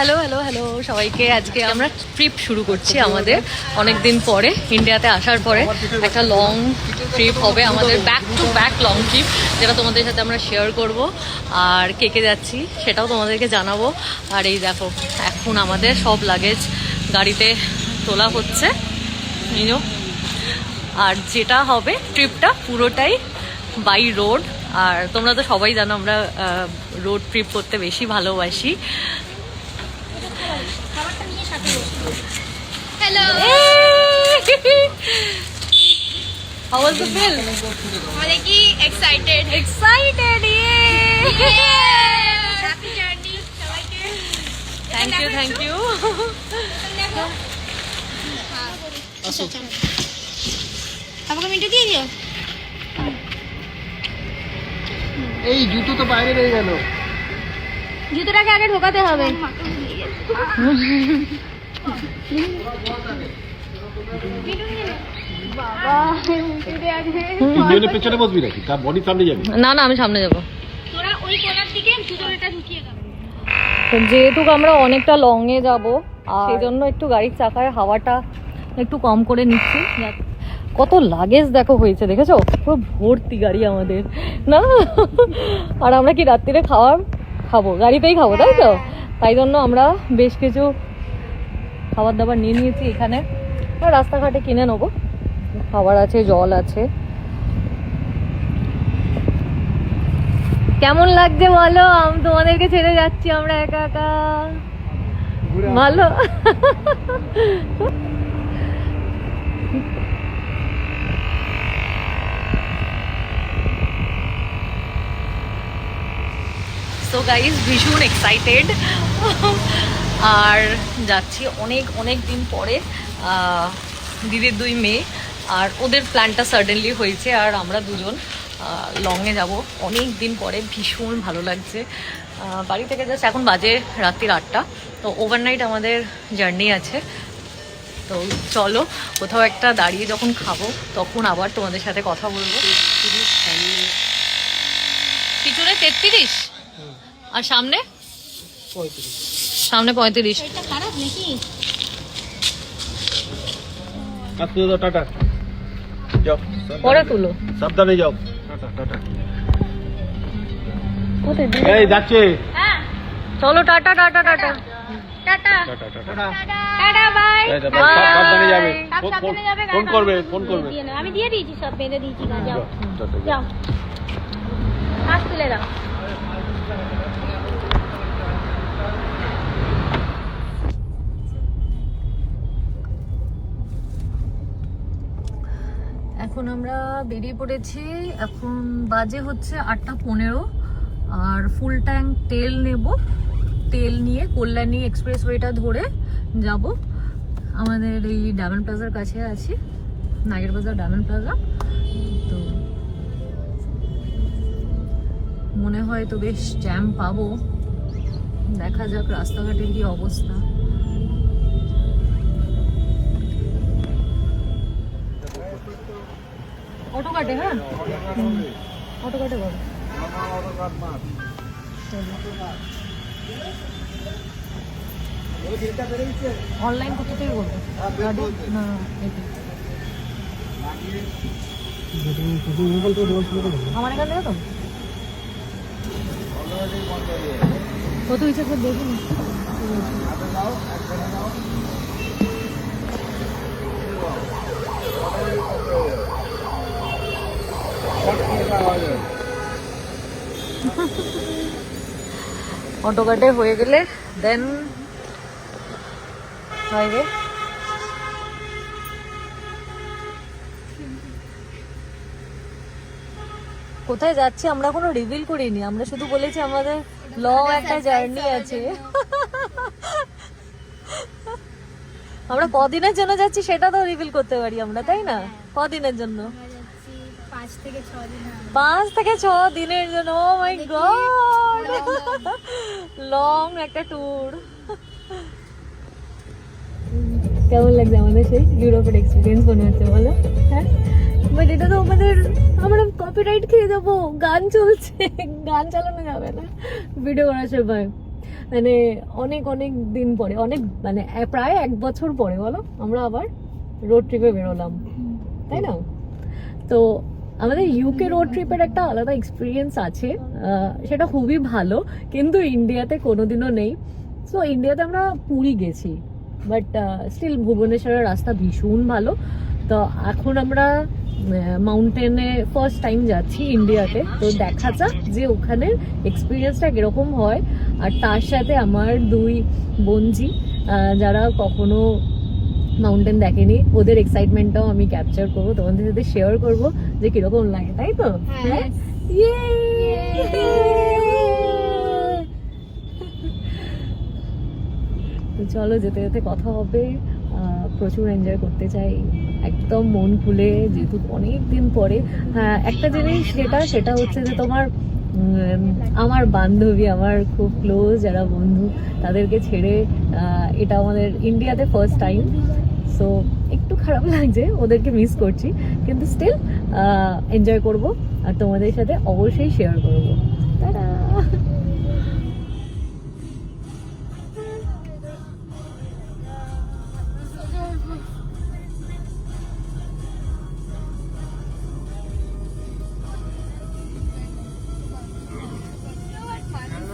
Hello hello hello সবাইকে আজকে আমরা ট্রিপ শুরু করছি আমাদের। অনেক দিন পরে ইন্ডিয়াতে আসার পরে একটা লং ট্রিপ হবে আমাদের back to back long trip যেটা তোমাদের সাথে আমরা শেয়ার করব। আর কে কে যাচ্ছি সেটাও তোমাদেরকে জানাব। আর এই দেখো এখন আমাদের সব লাগেজ গাড়িতে তোলা হচ্ছে। নিও আর যেটা হবে ট্রিপটা পুরোটাই বাই রোড আর তোমরা তো সবাই জানো আমরা রোড ট্রিপ করতে বেশি ভালোবাসি। Hello How was the film? অনেক কি এক্সাইটেড Excited! হ্যাপি জার্নি সবাইকে Thank you, thank you. দেখো আমাকে মিন্টু দিয়ে দিও এই জুতো তো বাইরে রয়ে গেল। জুতোটাকে আগে ঢোকাতে হবে। বাবা মিন্টুদের আগে তিনজনের পেছনে বসবি নাকি? তার বডি সামনে যাবি। না না আমি সামনে যাব। তোরা ওই কোনার দিকে জুতোটা ঢুকিয়ে দাও যেহেতু আমরা অনেকটা লং এ যাব সেই জন্য একটু গাড়ির চাকায় হাওয়াটা একটু কম করে নিচ্ছি। কত লাগেজ দেখো হয়েছে দেখেছ? পুরো ভর্তি গাড়ি আমাদের। না? আর আমরা কি রাত্রিরে খাওয়ার খাব? গাড়িতেই খাব তাই তো? তাই জন্য আমরা বেশ কিছু খাবার দাবার নিয়ে নিয়েছি এখানে। রাস্তাঘাটে কিনে নেব। খাবার আছে জল আছে। কেমন লাগছে বলো? আমি তোমাদেরকে ছেড়ে যাচ্ছি আমরা একা একা। ভালো। সো গাইজ ভীষণ এক্সাইটেড আর যাচ্ছি অনেক অনেক দিন পরে দিদির দুই মেয়ে। আর ওদের প্ল্যানটা সাডেনলি হয়েছে আর আমরা দুজন লংয়ে যাব। অনেক দিন পরে ভীষণ ভালো লাগছে। বাড়ি থেকে জাস্ট এখন বাজে রাত্রির আটটা। তো ওভারনাইট আমাদের জার্নি আছে। তো চলো কোথাও একটা দাঁড়িয়ে যখন খাব তখন আবার তোমাদের সাথে কথা বলব। পিছনে তেত্রিশ? আর সামনে? সামনে পঁয়ত্রিশ। খারাপ নাকি? টাটা। যাও পরে তুলো। সাবধানে যাও। Tata tata. এই যাচ্ছে। হ্যাঁ। চলো tata tata tata. Tata. Bye. যাবে, সাবধানে যাবে। ফোন- করবে ফোন করবে। আমি দিয়ে দিয়েছি সব বেঁধে দিয়েছি না যাও। যাও। যাও। তুলে দাও। এখন আমরা বেরিয়ে পড়েছি। এখন বাজে হচ্ছে আটটা পনেরো। আর ফুল ট্যাঙ্ক তেল নেব। তেল নিয়ে কল্যাণী এক্সপ্রেস ওয়েটা ধরে যাব। আমাদের এই ডায়মন্ড প্লাজার কাছে আছি। নাগের বাজার ডায়মন্ড প্লাজা। তো মনে হয় তো বেশ জ্যাম পাবো। দেখা যাক রাস্তাঘাটের কি অবস্থা। কাটে হ্যাঁ? অটো কাটে বলো অনলাইন কোথা থেকে গাড়ি, না আমার এখান থেকে তো? কত ইচ্ছা করে দেখুন কাটে হয়ে গেলে দেন হাইওয়ে কোথায় যাচ্ছি আমরা কোনো রিভিল করিনি আমরা শুধু বলেছি আমাদের লং একটা জার্নি আছে। আমরা কদিনের জন্য যাচ্ছি সেটা তো রিভিল করতে পারি আমরা তাই না? কদিনের জন্য? পাঁচ থেকে ছ পাঁচ থেকে ছ দিনের জন্য ও মাই গড লং একটা ট্যুর কেমন লাগছে আমাদের সেই ইউরোপের এক্সপিরিয়েন্স মনে হচ্ছে বলো? হ্যাঁ? বাট এটা তো আমাদের আমরা কপিরাইট খেয়ে যাব গান চলছে গান চালানো যাবে না। ভিডিও করার সময়। মানে অনেক অনেক দিন পরে অনেক মানে প্রায় এক বছর পরে বলো আমরা আবার রোড ট্রিপে বেরোলাম। তাই না? তো আমাদের ইউকে রোড ট্রিপের একটা আলাদা এক্সপিরিয়েন্স আছে। সেটা খুবই ভালো, কিন্তু ইন্ডিয়াতে কোনোদিনও নেই। সো ইন্ডিয়াতে আমরা পুরী গেছি বাট স্টিল ভুবনেশ্বরের রাস্তা ভীষণ ভালো। তো এখন আমরা মাউন্টেনে ফার্স্ট টাইম যাচ্ছি ইন্ডিয়াতে তো। দেখা যাক যে ওখানের এক্সপিরিয়েন্সটা কীরকম হয়। আর তার সাথে আমার দুই বোনজি যারা কখনো মাউন্টেন দেখেনি ওদের এক্সাইটমেন্টটাও আমি ক্যাপচার করব তোমাদের সাথে শেয়ার করব যে কীরকম লাগে তাই তো? হ্যাঁ। চলো যেতে যেতে কথা হবে প্রচুর এনজয় করতে চাই একদম মন খুলে যেহেতু অনেক দিন পরে। হ্যাঁ একটা জিনিস যেটা সেটা হচ্ছে যে তোমার আমার বান্ধবী, আমার খুব ক্লোজ যারা বন্ধু, তাদেরকে ছেড়ে এটা আমাদের ইন্ডিয়াতে ফার্স্ট টাইম সো একটু খারাপ লাগছে, ওদেরকে মিস করছি, কিন্তু স্টিল এনজয় করব, আর তোমাদের সাথে অবশ্যই শেয়ার করব।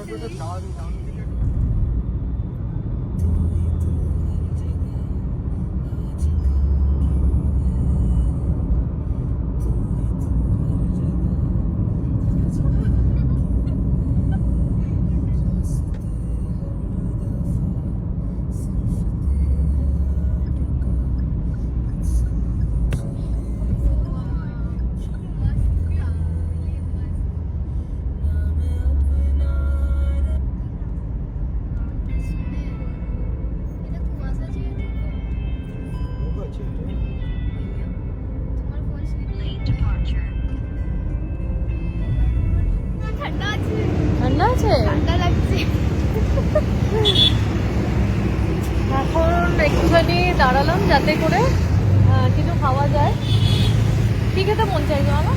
টাটা ঠান্ডা আছে। ঠান্ডা আছে? ঠান্ডা লাগছে। এখন একটুখানি দাঁড়ালাম যাতে করে কিছু খাওয়া যায়। কি খেতে মন চাইছে আমার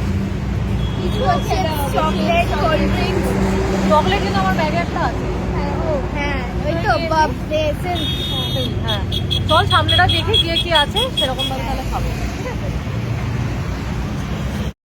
চকলেট কোল্ড ড্রিঙ্কস চকলেট কিন্তু আমার ব্যাগে একটা আছে। হ্যাঁ ওই তো বার্থডে এসেন্স হ্যাঁ। চল সামনেটা দেখে গিয়ে কি আছে সেরকম ভাবে তাহলে খাব।